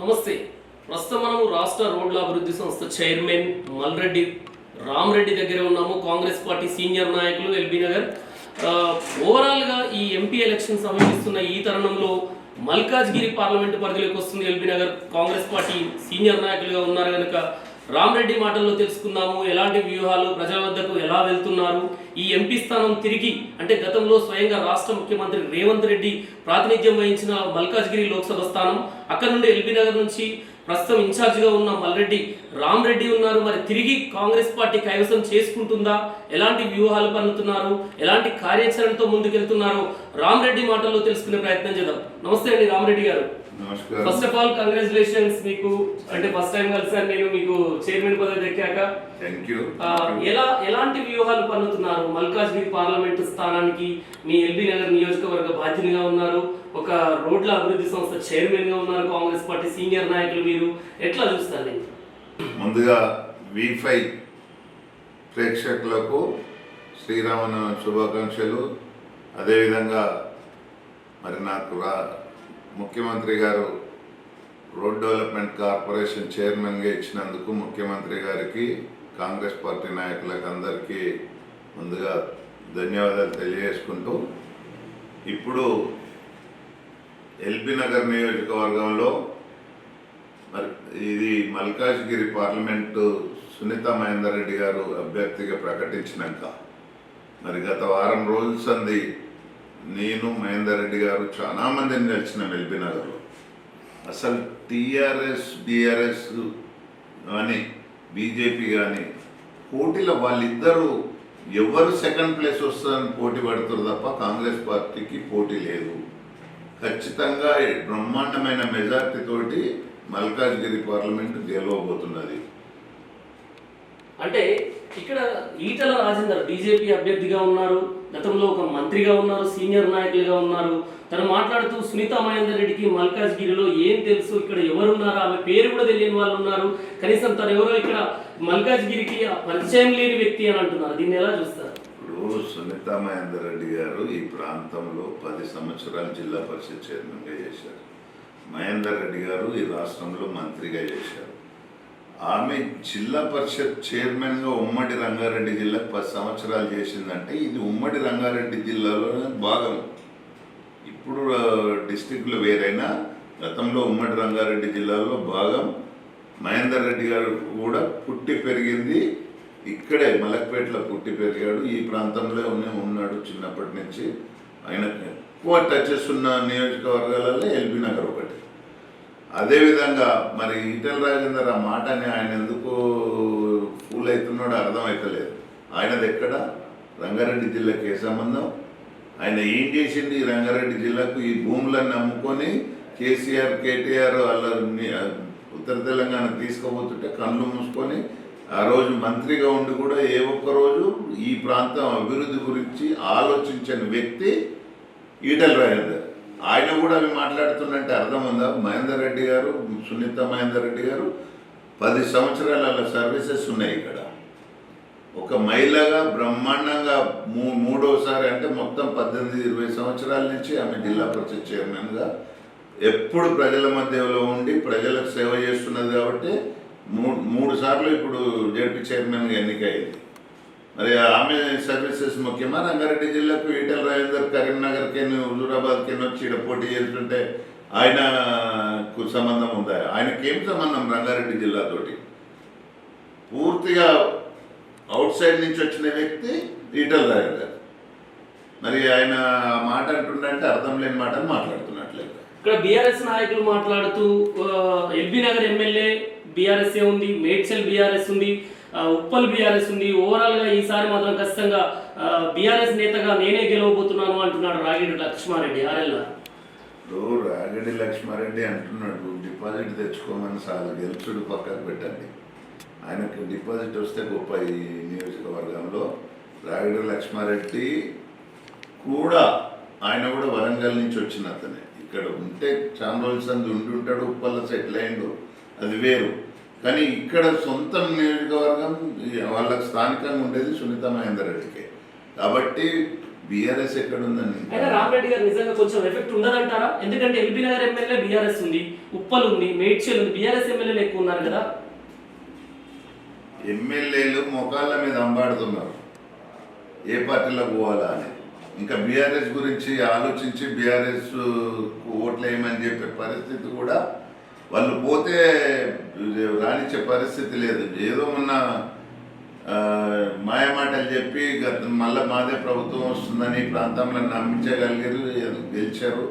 నమస్తే. ప్రస్తుతం మనము రాష్ట్ర రోడ్ల అభివృద్ధి సంస్థ చైర్మన్ మల్రెడ్డి రామరెడ్డి దగ్గర ఉన్నాము. కాంగ్రెస్ పార్టీ సీనియర్ నాయకులు ఎల్బీ నగర్. ఓవరాల్గా ఈ ఎంపీ ఎలక్షన్ సమీపిస్తున్న ఈ తరుణంలో మల్కాజ్గిరి పార్లమెంటు పరిధిలోకి వస్తుంది LB Nagar. Congress party senior నాయకులుగా ఉన్నారు కనుక రామ్రెడ్డి మాటల్లో తెలుసుకుందాము. ఎలాంటి వ్యూహాలు ప్రజల వద్దకు ఎలా వెళ్తున్నారు? ఈ ఎంపీ స్థానం తిరిగి అంటే గతంలో స్వయంగా రాష్ట్ర ముఖ్యమంత్రి రేవంత్ రెడ్డి ప్రాతినిధ్యం వహించిన మల్కాజ్గిరి లోక్సభ స్థానం అక్కడ నుండి ఎల్బీ నగర్ నుంచి ప్రస్తుతం ఇన్ఛార్జిగా ఉన్న మల్రెడ్డి రామ్రెడ్డి ఉన్నారు. మరి తిరిగి కాంగ్రెస్ పార్టీ కైవసం చేసుకుంటుందా? ఎలాంటి వ్యూహాలు పన్నుతున్నారు? ఎలాంటి కార్యాచరణతో ముందుకెళ్తున్నారు రామ్రెడ్డి మాటల్లో తెలుసుకునే ప్రయత్నం చేద్దాం. నమస్తే అండి రామ్రెడ్డి గారు. ఫస్ట్ ఆఫ్ ఆల్ కంగ్రాచులేషన్స్ మీకు. అంటే ఫస్ట్ టైం కలిసాను నేను మీకు చైర్మన్ పదవి దక్కాక. థ్యాంక్ యూ ఆ, ఎలా ఎలాంటి వ్యూహాలు పన్నుతున్నారు? మల్కాజ్గిరి పార్లమెంటు స్థానానికి మీ ఎల్బీ నగర్ నియోజకవర్గ బాధ్యునిగా ఉన్నారు. ఒక రోడ్ల అభివృద్ధి సంస్థ చైర్మన్గా ఉన్నారు కాంగ్రెస్ పార్టీ సీనియర్ నాయకులు మీరు. ఎట్లా చూస్తారు దీన్ని? ముందుగా వి ఫైవ్ ప్రేక్షకులకు శ్రీరామన శుభాకాంక్షలు. అదేవిధంగా మరి నాకు రా ముఖ్యమంత్రి గారు రోడ్ డెవలప్మెంట్ కార్పొరేషన్ చైర్మన్గా ఇచ్చినందుకు ముఖ్యమంత్రి గారికి కాంగ్రెస్ పార్టీ నాయకులకు అందరికీ ముందుగా ధన్యవాదాలు తెలియజేసుకుంటూ ఇప్పుడు ఎల్బీ నగర్ నియోజకవర్గంలో మరి ఇది మల్కాజ్గిరి పార్లమెంటు సునీత మహేందర్ రెడ్డి గారు అభ్యర్థిగా ప్రకటించినాక మరి గత వారం రోజుల సంది నేను మహేందర్ రెడ్డి గారు చాలా మందిని కలిసిన ఎల్బీనగర్లో అసలు టీఆర్ఎస్ బీఆర్ఎస్ కానీ బీజేపీ కానీ పోటీలో వాళ్ళిద్దరూ ఎవరు సెకండ్ ప్లేస్ వస్తుందని పోటీ పడుతారు తప్ప కాంగ్రెస్ పార్టీకి పోటీ లేదు. ఖచ్చితంగా బ్రహ్మాండమైన మెజార్టీ తోటి మల్కాజ్గిరి పార్లమెంట్ గెలవబోతున్నది. అంటే ఇక్కడ ఈటల రాజేందర్ బీజేపీ అభ్యర్థిగా ఉన్నారు. గతంలో ఒక మంత్రిగా ఉన్నారు సీనియర్ నాయకులుగా ఉన్నారు. తను మాట్లాడుతూ సునీత మహేందర్ రెడ్డికి మల్కాజ్గిరిలో ఏం తెలుసు ఇక్కడ ఎవరున్నారు ఆమె పేరు కూడా తెలియని వాళ్ళు ఉన్నారు. కనీసం తను ఎవరో ఇక్కడ మల్కాజ్గిరికి పరిచయం లేని వ్యక్తి అని అంటున్నారు. దీన్ని ఎలా చూస్తారు? ఇప్పుడు సునీత మహేందర్ రెడ్డి గారు ఈ ప్రాంతంలో పది సంవత్సరాలు జిల్లా పరిషత్ చైర్మన్గా చేశారు. మహేందర్ రెడ్డి గారు ఈ రాష్ట్రంలో మంత్రిగా చేశారు. ఆమె జిల్లా పరిషత్ చైర్మన్గా ఉమ్మడి రంగారెడ్డి జిల్లా పది సంవత్సరాలు చేసిందంటే ఇది ఉమ్మడి రంగారెడ్డి జిల్లాలోనే భాగం. ఇప్పుడు డిస్టిక్లో వేరైనా గతంలో ఉమ్మడి రంగారెడ్డి జిల్లాలో భాగం. మహేందర్ రెడ్డి గారు కూడా పుట్టి పెరిగింది. ఇక్కడే మలక్పేటలో పుట్టి పెరిగాడు. ఈ ప్రాంతంలోనే ఉన్నాడు చిన్నప్పటి నుంచి. ఆయన ఎక్కువ టచెస్ ఉన్న నియోజకవర్గాలలో ఎల్బీ నగర్ ఒకటి. అదేవిధంగా మరి ఈటల రాజేందర్ ఆ మాటని ఆయన ఎందుకు ఫూల్ అవుతున్నాడో అర్థమవుతలేదు ఆయనది ఎక్కడ? రంగారెడ్డి జిల్లాకి ఏ సంబంధం? ఆయన ఏం చేసింది ఈ రంగారెడ్డి జిల్లాకు? ఈ భూములను అమ్ముకొని కేసీఆర్ కేటీఆర్ వాళ్ళ ఉత్తర తెలంగాణ తీసుకోబోతుంటే కళ్ళు మూసుకొని ఆ రోజు మంత్రిగా ఉండి కూడా ఏ ఒక్క రోజు ఈ ప్రాంతం అభివృద్ధి గురించి ఆలోచించని వ్యక్తి ఈటల రాజేందర్. ఆయన కూడా అవి మాట్లాడుతున్నట్టు అర్థం ఉందా? మహేందర్ రెడ్డి గారు సునీత మహేందర్ రెడ్డి గారు పది సంవత్సరాల సర్వీసెస్ ఉన్నాయి ఇక్కడ. ఒక మహిళగా బ్రహ్మాండంగా మూ మూడోసారి అంటే మొత్తం పద్దెనిమిది ఇరవై సంవత్సరాల నుంచి ఆమె జిల్లా పరిషత్ చైర్మన్గా ఎప్పుడు ప్రజల మధ్యలో ఉండి ప్రజలకు సేవ చేస్తున్నది కాబట్టి మూడు మూడు సార్లు ఇప్పుడు జడ్పీ చైర్మన్గా ఎన్నికైంది. మరి ఆమె సర్వీసెస్ ముఖ్యమా? రంగారెడ్డి జిల్లాకు ఈటల రాజేందర్ కరీంనగర్కి హుజూరాబాద్కి వచ్చి ఇక్కడ పోటీ చేస్తుంటే ఆయనకు సంబంధం ఉందా? ఆయనకి ఏం సంబంధం రంగారెడ్డి జిల్లాతోటి? పూర్తిగా అవుట్ సైడ్ నుంచి వచ్చిన వ్యక్తి ఈటల రాజేందర్. మరి ఆయన మాట అంటుండంటే అర్థం లేని మాటలు మాట్లాడుతున్నట్లేదు ఇక్కడ బీఆర్ఎస్ నాయకులు మాట్లాడుతూ ఎల్బీ నగర్ ఎమ్మెల్యే బీఆర్ఎస్ ఏ ఉంది మేడ్చల్ బీఆర్ఎస్ ఉంది. ఉప్పల్ బీఆర్ఎస్ ఉంది. ఓవరాల్గా ఈసారి మాత్రం ఖచ్చితంగా బీఆర్ఎస్ నేతగా నేనే గెలవబోతున్నాను అంటున్నాడు రాగిడి లక్ష్మారెడ్డి ఆర్ఎల్ ఇప్పుడు రాగడి లక్ష్మారెడ్డి అంటున్నాడు డిపాజిట్ తెచ్చుకోమని సార్ గెలుచుడు పక్కకు పెట్టండి. ఆయనకు డిపాజిట్ వస్తే గొప్ప ఈ నియోజకవర్గంలో రాగడి లక్ష్మారెడ్డి కూడా ఆయన కూడా వరంగల్ నుంచి వచ్చిన అతనే. ఇక్కడ ఉంటే చాలా రోజుల సంది ఉండి ఉంటాడు ఉప్పల్లో సెటిల్ అయిండు. అది వేరు. కానీ ఇక్కడ సొంత నియోజకవర్గం వాళ్ళకి స్థానికంగా ఉండేది సునీత మహేందర్ రెడ్డికే. కాబట్టి బీఆర్ఎస్ ఎక్కడ ఉందని రామరెడ్డి గారు నిజంగా కొంచెం ఎఫెక్ట్ ఉండదంటారా? ఎందుకంటే ఎల్బీ నగర్ ఎమ్మెల్యే బీఆర్ఎస్ ఉంది ఉప్పల్ ఉంది మేడ్చల్ ఉంది బీఆర్ఎస్ ఎమ్మెల్యేలు ఎక్కువ ఉన్నారు కదా. ఎమ్మెల్యేలు మొకాళ్ళ మీద అంబాడుతున్నారు. ఏ పార్టీలో పోవాలా అని. ఇంకా బీఆర్ఎస్ గురించి ఆలోచించి బీఆర్ఎస్ ఓట్లు వేయమని చెప్పే పరిస్థితి కూడా వాళ్ళు పోతే రాణించే పరిస్థితి లేదు ఏదో మొన్న మాయమాటలు చెప్పి గత మళ్ళీ మాదే ప్రభుత్వం వస్తుందని ప్రాంతంలో నమ్మించగలిగారు గెలిచారు.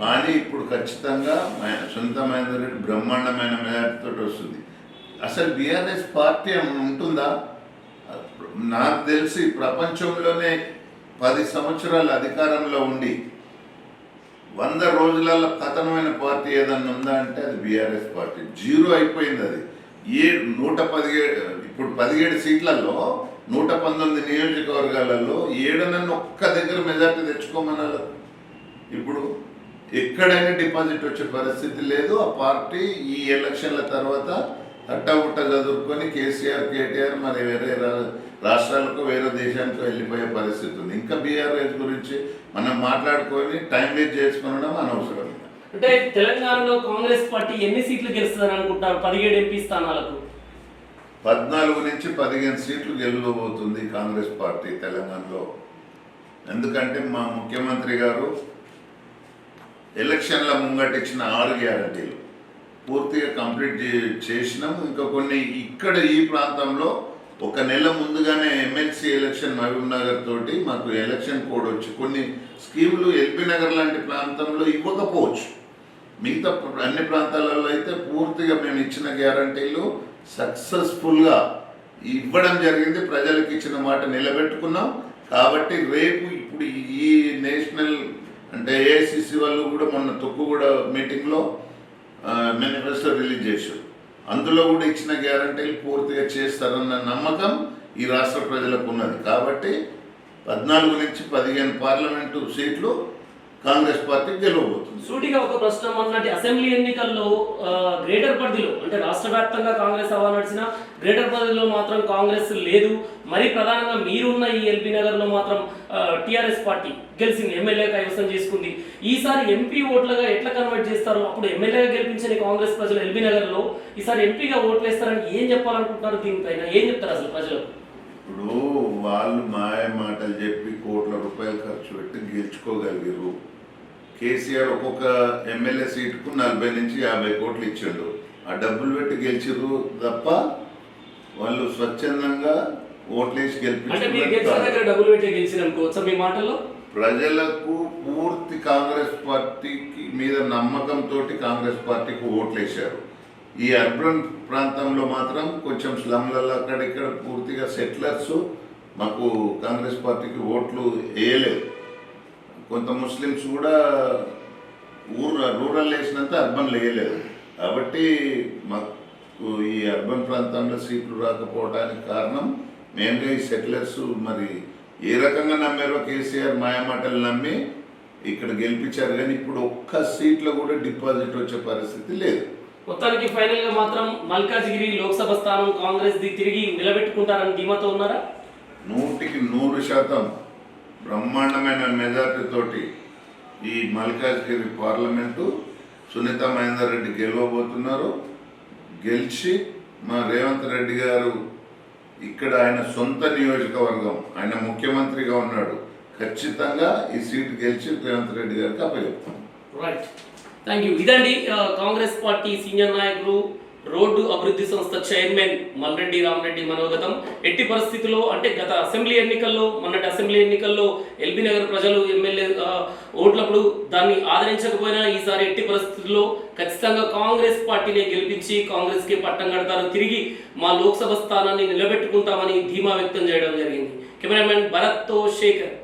కానీ ఇప్పుడు ఖచ్చితంగా సొంత మహేందర్ రెడ్డి బ్రహ్మాండమైన మెజార్టీతో వస్తుంది. అసలు బీఆర్ఎస్ పార్టీ ఉంటుందా? నాకు తెలిసి ప్రపంచంలోనే పది సంవత్సరాలు అధికారంలో ఉండి వంద రోజులలో పతనమైన పార్టీ ఏదన్నా ఉందా అంటే అది బీఆర్ఎస్ పార్టీ. జీరో అయిపోయింది అది. ఏ నూట పదిహేడు ఇప్పుడు పదిహేడు సీట్లలో నూట పంతొమ్మిది నియోజకవర్గాలలో ఏడనన్ను ఒక్క దగ్గర మెజార్టీ తెచ్చుకోమన్నారు. ఇప్పుడు ఎక్కడైనా డిపాజిట్ వచ్చే పరిస్థితి లేదు. ఆ పార్టీ ఈ ఎలక్షన్ల తర్వాత తట్టబుట్ట చదువుకొని కేసీఆర్ కేటీఆర్ మరి వేరే రాష్ట్రాలకు వేరే దేశానికి వెళ్ళిపోయే పరిస్థితి ఉంది. ఇంకా బీఆర్ఎస్ గురించి మనం మాట్లాడుకొని టైం వేస్ట్ చేసుకునడం అనవసరం. అంటే తెలంగాణలో కాంగ్రెస్ పార్టీ ఎన్ని సీట్లు గెలుస్తుందని అనుకుంటారు పదిహేడు ఎంపీ స్థానాలకు. పద్నాలుగు నుంచి పదిహేను సీట్లు గెలవబోతుంది కాంగ్రెస్ పార్టీ తెలంగాణలో. ఎందుకంటే మా ముఖ్యమంత్రి గారు ఎలక్షన్ల ముంగట ఇచ్చిన ఆరు గ్యారంటీలు. పూర్తిగా కంప్లీట్ చే- చేసినాం ఇంకా కొన్ని ఇక్కడ ఈ ప్రాంతంలో ఒక నెల ముందుగానే ఎమ్మెల్సీ ఎలక్షన్ మహబూబ్ నగర్ తోటి మాకు ఎలక్షన్ కోడ్ వచ్చి కొన్ని స్కీములు ఎల్బీ నగర్ లాంటి ప్రాంతంలో ఇవ్వకపోవచ్చు. మిగతా అన్ని ప్రాంతాలలో అయితే పూర్తిగా మేము ఇచ్చిన గ్యారంటీలు సక్సెస్ఫుల్గా ఇవ్వడం జరిగింది. ప్రజలకు ఇచ్చిన మాట నిలబెట్టుకున్నాం. కాబట్టి రేపు ఇప్పుడు ఈ నేషనల్ అంటే ఏఐసిసి వాళ్ళు కూడా మొన్న తొక్కు కూడా మీటింగ్లో మేనిఫెస్టో రిలీజ్ చేశారు. అందులో కూడా ఇచ్చిన గ్యారంటీలు పూర్తిగా చేస్తారన్న నమ్మకం ఈ రాష్ట్ర ప్రజలకు ఉన్నది. కాబట్టి పద్నాలుగు నుంచి పదిహేను పార్లమెంటు సీట్లు కాంగ్రెస్ పార్టీ గెలవబోతుంది. సూటిగా ఒక ప్రశ్న అన్నట్టు అసెంబ్లీ ఎన్నికల్లో గ్రేటర్ పరిధిలో అంటే రాష్ట్ర వ్యాప్తంగా కాంగ్రెస్ హవా నడిచిన గ్రేటర్ పరిధిలో మాత్రం కాంగ్రెస్ లేదు. మరి ప్రధానంగా మీరున్న ఈ ఎల్బీ నగర్లో మాత్రం టిఆర్ఎస్ పార్టీ గెలిచింది ఎమ్మెల్యే కైవసం చేసుకుంది. ఈసారి ఎంపీ ఓట్లుగా ఎట్లా కన్వర్ట్ చేస్తారు? అప్పుడు ఎమ్మెల్యేగా గెలిపించిన కాంగ్రెస్ ప్రజలు ఎల్బీ నగర్లో ఈసారి ఎంపీగా ఓట్లు వేస్తారని ఏం చెప్పాలనుకుంటున్నారు దీనిపైన? ఏం చెప్తారు అసలు ప్రజలకు ఇప్పుడు వాళ్ళు మాయ మాటలు చెప్పి కోట్ల రూపాయలు ఖర్చు పెట్టి గెలుచుకోగలిగారు కేసీఆర్ ఒక్కొక్క ఎమ్మెల్యే సీటుకు నలభై నుంచి యాభై కోట్లు ఇచ్చిండు. ఆ డబ్బులు పెట్టి గెలిచిర్రు తప్ప వాళ్ళు స్వచ్ఛందంగా ఓట్లేసి గెలిపించారు ప్రజలకు పూర్తి కాంగ్రెస్ పార్టీకి మీద నమ్మకంతో కాంగ్రెస్ పార్టీకి ఓట్లేశారు. ఈ అర్బన్ ప్రాంతంలో మాత్రం కొంచెం స్లమ్లలో అక్కడిక్కడ పూర్తిగా సెటిలర్స్ మాకు కాంగ్రెస్ పార్టీకి ఓట్లు వేయలేదు. కొంత ముస్లిమ్స్ కూడా ఊరు రూరల్ వేసినంత అర్బన్ వేయలేదు. కాబట్టి మాకు ఈ అర్బన్ ప్రాంతంలో సీట్లు రాకపోవడానికి కారణం మెయిన్గా ఈ సెటిలర్స్ మరి ఏ రకంగా నమ్మారో కేసీఆర్ మాయమాటలు నమ్మి ఇక్కడ గెలిపించారు కానీ ఇప్పుడు ఒక్క సీట్లో కూడా డిపాజిట్ వచ్చే పరిస్థితి లేదు. మొత్తానికి ఫైనల్గా మాత్రం మల్కాజ్గిరి లోక్సభ స్థానం కాంగ్రెస్ ది తిరిగి నిలబెట్టుకుంటారని ధీమాతో ఉన్నారా? నూటికి నూరు శాతం బ్రహ్మాండమైన మెజార్టీతోటి ఈ మల్కాజ్గిరి పార్లమెంటు సునీత మహేందర్ రెడ్డి గెలవబోతున్నారు. గెలిచి మా రేవంత్ రెడ్డి గారు ఇక్కడ ఆయన సొంత నియోజకవర్గం ఆయన ముఖ్యమంత్రిగా ఉన్నాడు. ఖచ్చితంగా ఈ సీటు గెలిచి రేవంత్ రెడ్డి గారికి అప్పచెప్తాం. రైట్ థ్యాంక్ యూ ఇదండి కాంగ్రెస్ పార్టీ సీనియర్ నాయకులు రోడ్డు అభివృద్ధి సంస్థ చైర్మన్ మల్రెడ్డి రామరెడ్డి మనోగతం. ఎట్టి పరిస్థితుల్లో అంటే గత అసెంబ్లీ ఎన్నికల్లో మొన్నటి అసెంబ్లీ ఎన్నికల్లో ఎల్బీ నగర్ ప్రజలు ఎమ్మెల్యే ఓట్లప్పుడు దాన్ని ఆదరించకపోయినా ఈసారి ఎట్టి పరిస్థితుల్లో ఖచ్చితంగా కాంగ్రెస్ పార్టీని గెలిపించి కాంగ్రెస్కి పట్టం కడతారు. తిరిగి మా లోక్సభ స్థానాన్ని నిలబెట్టుకుంటామని ధీమా వ్యక్తం చేయడం జరిగింది. కెమెరామెన్ భరత్తో శేఖర్.